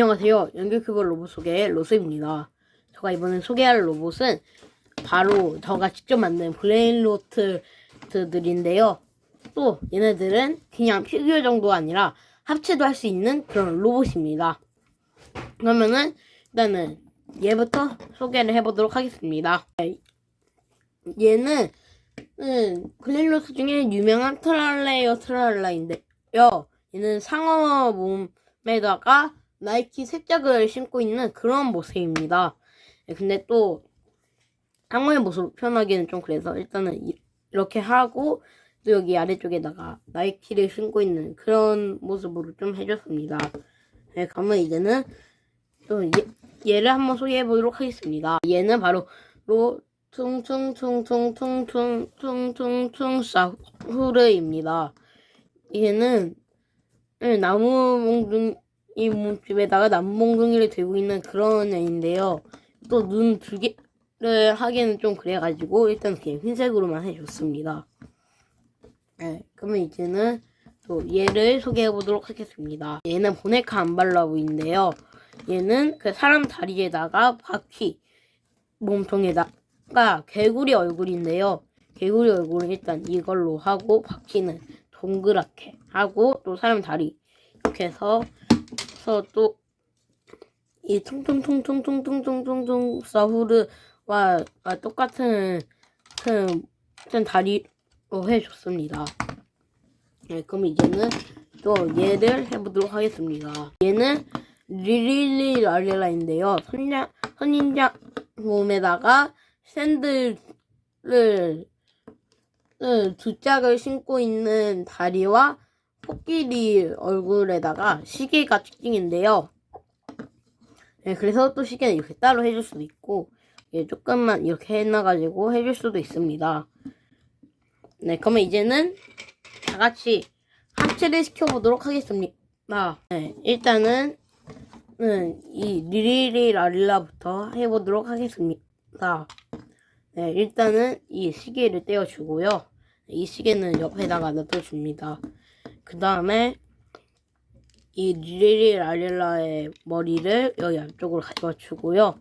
안녕하세요. 연결큐버 로봇 소개 로스입니다. 제가 이번에 소개할 로봇은 바로 제가 직접 만든 브레인 로트들인데요. 또 얘네들은 그냥 피규어 정도 아니라 합체도 할 수 있는 그런 로봇입니다. 그러면은 일단은 얘부터 소개를 해보도록 하겠습니다. 얘는 음, 글릴로스 중에 유명한 트랄레어 트랄라인데요. 얘는 상어 몸에다가 나이키 색작을 신고 있는 그런 모습입니다. 네, 근데 또 상어의 모습 표현하기는 좀 그래서 일단은 이- 이렇게 하고 또 여기 아래쪽에다가 나이키를 신고 있는 그런 모습으로 좀 해줬습니다. 네, 그러면 이제는 또 얘, 얘를 한번 소개해 보도록 하겠습니다. 얘는 바로 로 퉁퉁퉁퉁퉁퉁퉁퉁퉁 사후르입니다. 얘는 네, 나무 몽둥이 몸집에다가 나무 몽둥이를 들고 있는 그런 애인데요. 또 눈 두 개를 하기에는 좀 그래가지고 일단 그냥 흰색으로만 해줬습니다. 네, 그러면 이제는 또 얘를 소개해 보도록 하겠습니다. 얘는 보네카 안발라부인데요. 얘는 그 사람 다리에다가 바퀴 몸통에다가 개구리 얼굴인데요. 개구리 얼굴은 일단 이걸로 하고 바퀴는 동그랗게 하고 또 사람 다리 이렇게 해서 해서 또이 퉁퉁퉁퉁퉁퉁퉁퉁퉁 사후르와 똑같은 큰, 큰 다리로 해줬습니다. 네, 그럼 이제는 또 얘를 해보도록 하겠습니다. 얘는 리릴리 라릴라인데요. 선장, 선인장 몸에다가 샌들을 을, 두 짝을 신고 있는 다리와 코끼리 얼굴에다가 시계가 특징인데요. 네, 그래서 또 시계는 이렇게 따로 해줄 수도 있고, 예, 조금만 이렇게 해놔가지고 해줄 수도 있습니다. 네, 그러면 이제는 다 같이 합체를 시켜보도록 하겠습니다. 네, 일단은 음, 이 리리리 라릴라부터 해보도록 하겠습니다. 네, 일단은 이 시계를 떼어주고요. 이 시계는 옆에다가 놔둬줍니다. 그 다음에 이 리리 라릴라의 머리를 여기 앞쪽으로 가져와 주고요.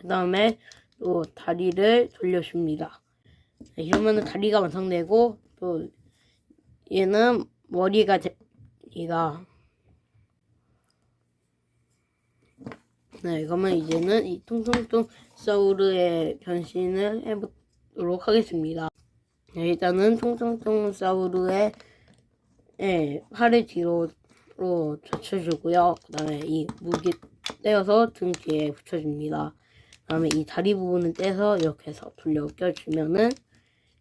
그 다음에 또 다리를 돌려줍니다. 네, 이러면 다리가 완성되고 또 얘는 머리가 됩니다. 네, 그러면 이제는 이 퉁퉁퉁 사우르의 변신을 해보도록 하겠습니다. 네, 일단은 퉁퉁퉁 사우르의 예, 팔을 뒤로 젖혀주고요. 그 다음에 이 무기 떼어서 등 뒤에 붙여줍니다. 그 다음에 이 다리 부분을 떼서 이렇게 해서 돌려 껴주면은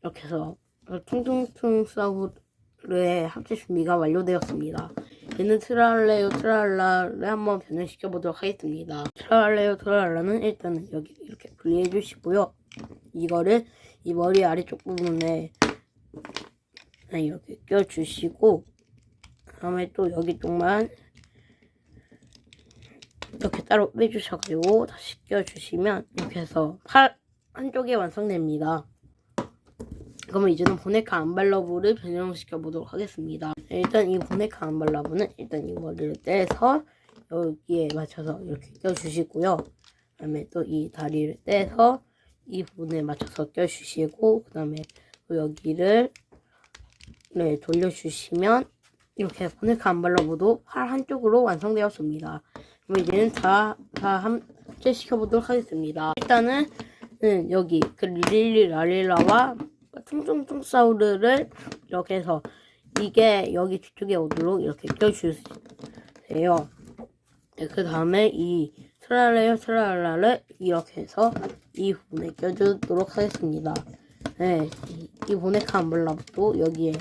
이렇게 해서 퉁퉁퉁 사우르의 합체 준비가 완료되었습니다. 얘는 트랄레오 트랄라를 한번 변형시켜 보도록 하겠습니다. 트랄레오 트랄라는 일단은 여기 이렇게 분리해 주시고요. 이거를 이 머리 아래쪽 부분에 이렇게 껴주시고 다음에 또 여기 쪽만 이렇게 따로 빼주셔가지고 다시 껴주시면 이렇게 해서 팔 한쪽이 완성됩니다. 그러면 이제는 보네카 안발러브를 변형시켜 보도록 하겠습니다. 일단 이 보네카 안발러브는 일단 이 머리를 떼서 여기에 맞춰서 이렇게 껴주시고요. 그다음에 또 이 다리를 떼서 이 부분에 맞춰서 껴주시고 그다음에 또 여기를 네, 돌려주시면 이렇게 보네카 안발러브도 팔 한쪽으로 완성되었습니다. 그럼 이제는 다, 다 함께 시켜보도록 하겠습니다. 일단은 음, 여기 그 릴리 라릴라와 퉁퉁퉁 사우르를 이렇게 해서 이게 여기 뒤쪽에 오도록 이렇게 껴주세요. 네, 그 다음에 이 트랄레요 트랄라를 이렇게 해서 이 부분에 껴주도록 하겠습니다. 네, 이, 이 보네카 안블라도 여기에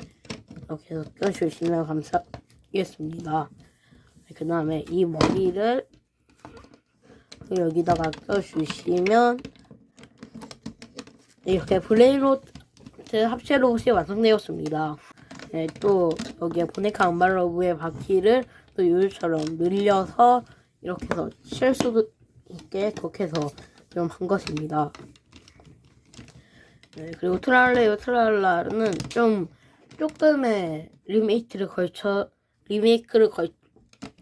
이렇게 해서 껴주시면 감사하겠습니다. 네, 그 다음에 이 머리를 여기다가 껴주시면 이렇게 블레이로트 합체 로봇이 완성되었습니다. 네, 또 여기에 보네카 안발러브의 바퀴를 또 요일처럼 늘려서 이렇게 해서 칠 수도 있게 그렇게 해서 좀 한 것입니다. 네, 그리고 트랄레요 트랄라는 좀 조금의 리메이크를 걸쳐 리메이크를 걸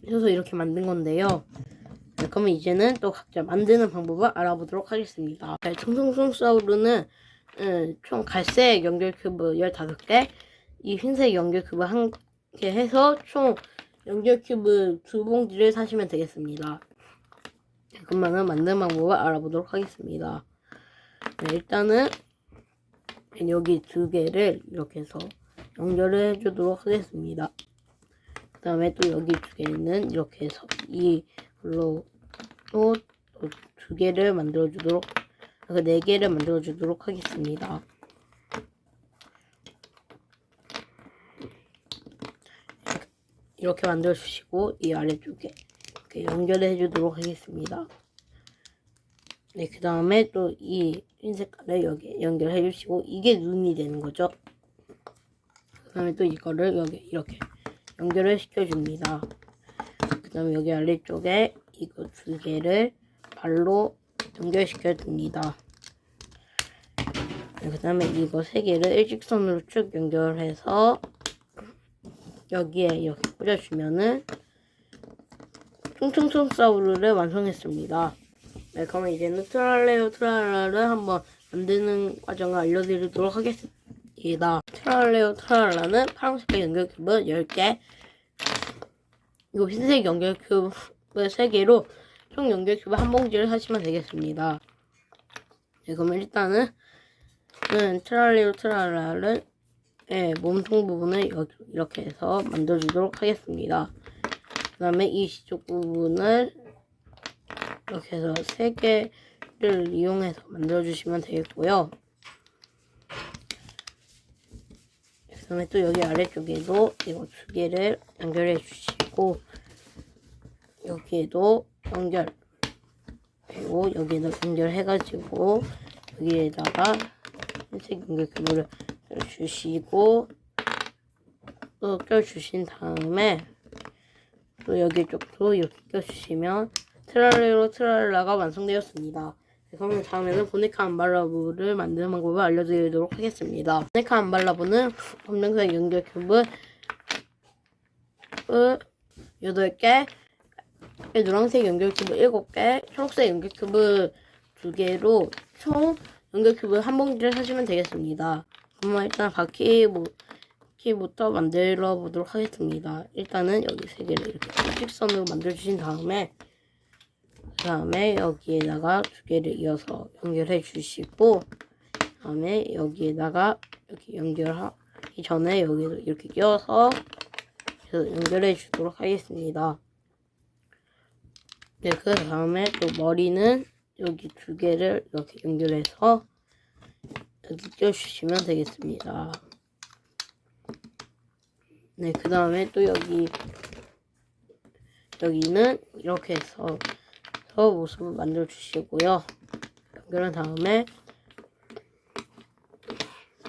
해서 이렇게 만든 건데요. 네, 그러면 이제는 또 각자 만드는 방법을 알아보도록 하겠습니다. 네, 총총총사우르는 음, 총 갈색 연결 큐브 15개, 이 흰색 연결 큐브 한 개 해서 총 연결 큐브 두 봉지를 사시면 되겠습니다. 네, 그러면은 만드는 방법을 알아보도록 하겠습니다. 네, 일단은 여기 두 개를 이렇게 해서 연결을 해주도록 하겠습니다. 그 다음에 또 여기 두 개는 이렇게 해서 이걸로 또두 개를 만들어 주도록 그네 개를 만들어 주도록 하겠습니다. 이렇게 만들어 주시고 이 아래쪽에 이렇게 연결해 주도록 하겠습니다. 네, 그 다음에 또 이 흰 색깔을 여기 연결해 주시고 이게 눈이 되는 거죠. 그 다음에 또 이거를 여기 이렇게 연결을 시켜줍니다. 그 다음에 여기 아래쪽에 이거 두 개를 발로 연결시켜 줍니다. 그 다음에 이거 세 개를 일직선으로 쭉 연결해서 여기에 이렇게 꽂아주면은 퉁퉁퉁 사우르를 완성했습니다. 네, 그러면 이제는 트랄레오 트랄라를 한번 만드는 과정을 알려드리도록 하겠습니다. 트랄레오 트랄라는 파란색 연결 큐브 10개, 그리고 흰색 연결 큐브 3개로 총 연결 큐브 한 봉지를 사시면 되겠습니다. 네, 그러면 일단은 은 트랄레오 트랄라를 예, 몸통 부분을 이렇게 해서 만들어주도록 하겠습니다. 그 다음에 이 뒤쪽 부분을 이렇게 해서 세 개를 이용해서 만들어주시면 되겠고요. 그 다음에 또 여기 아래쪽에도 이거 두 개를 연결해 주시고 여기에도 연결 그리고 여기에도 연결해가지고 여기에다가 흰색 연결 큐브를 주시고 또 껴주신 다음에 또 여기 쪽도 이렇게 껴주시면 트랄레로 트랄라가 완성되었습니다. 네, 그러면 다음에는 보네카 암발라브를 만드는 방법을 알려드리도록 하겠습니다. 보네카 암발라브는 검정색 연결 큐브 8개, 노란색 연결 큐브 7개, 초록색 연결 큐브 2개로 총 연결 큐브 한 봉지를 사시면 되겠습니다. 그러면 일단 바퀴 키부터 만들어 보도록 하겠습니다. 일단은 여기 세 개를 이렇게 직선으로 만들어 주신 다음에 그 다음에 여기에다가 두 개를 이어서 연결해 주시고 그 다음에 여기에다가 이렇게 연결하기 전에 여기도 이렇게 끼워서 연결해 주도록 하겠습니다. 네, 그 다음에 또 머리는 여기 두 개를 이렇게 연결해서 여기 껴주시면 되겠습니다. 네, 그 다음에 또 여기, 여기는 이렇게 해서 서 모습을 만들어 주시고요. 연결한 다음에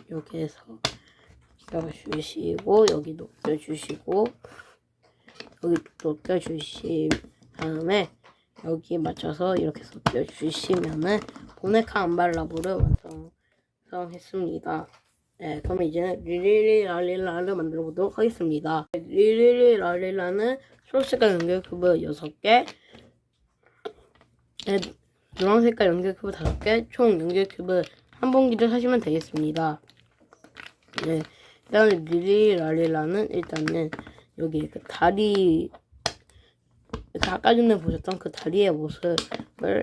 이렇게 해서 껴주시고, 여기도 껴주시고, 여기 또 껴주신 다음에 여기에 맞춰서 이렇게 해서 껴주시면은 보네카 완성. 완성했습니다. 네, 그럼 이제는 리리리 랄릴라를 만들어 보도록 하겠습니다. 리리리 랄릴라는 초록색깔 연결 큐브 6개, 네, 노란 색깔 연결 큐브 5개, 총 연결 큐브 한 봉지를 사시면 되겠습니다. 네, 일단 리리 랄릴라는 일단은 여기 그 다리 그 아까 전에 보셨던 그 다리의 모습을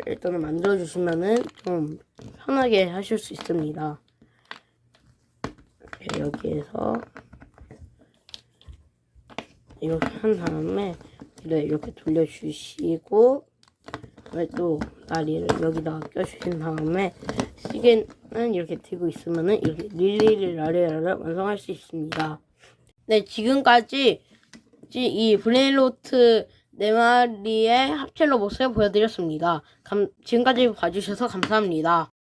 일단은 만들어 주시면은 좀 편하게 하실 수 있습니다. 네, 여기에서 이렇게 한 다음에 네, 이렇게 돌려주시고 또 다리를 여기다가 껴주신 다음에 시계는 이렇게 들고 있으면은 이렇게 릴리리라리라를 완성할 수 있습니다. 네, 지금까지 이 브레인로트 네 마리의 합체 로봇을 보여드렸습니다. 감, 지금까지 봐주셔서 감사합니다.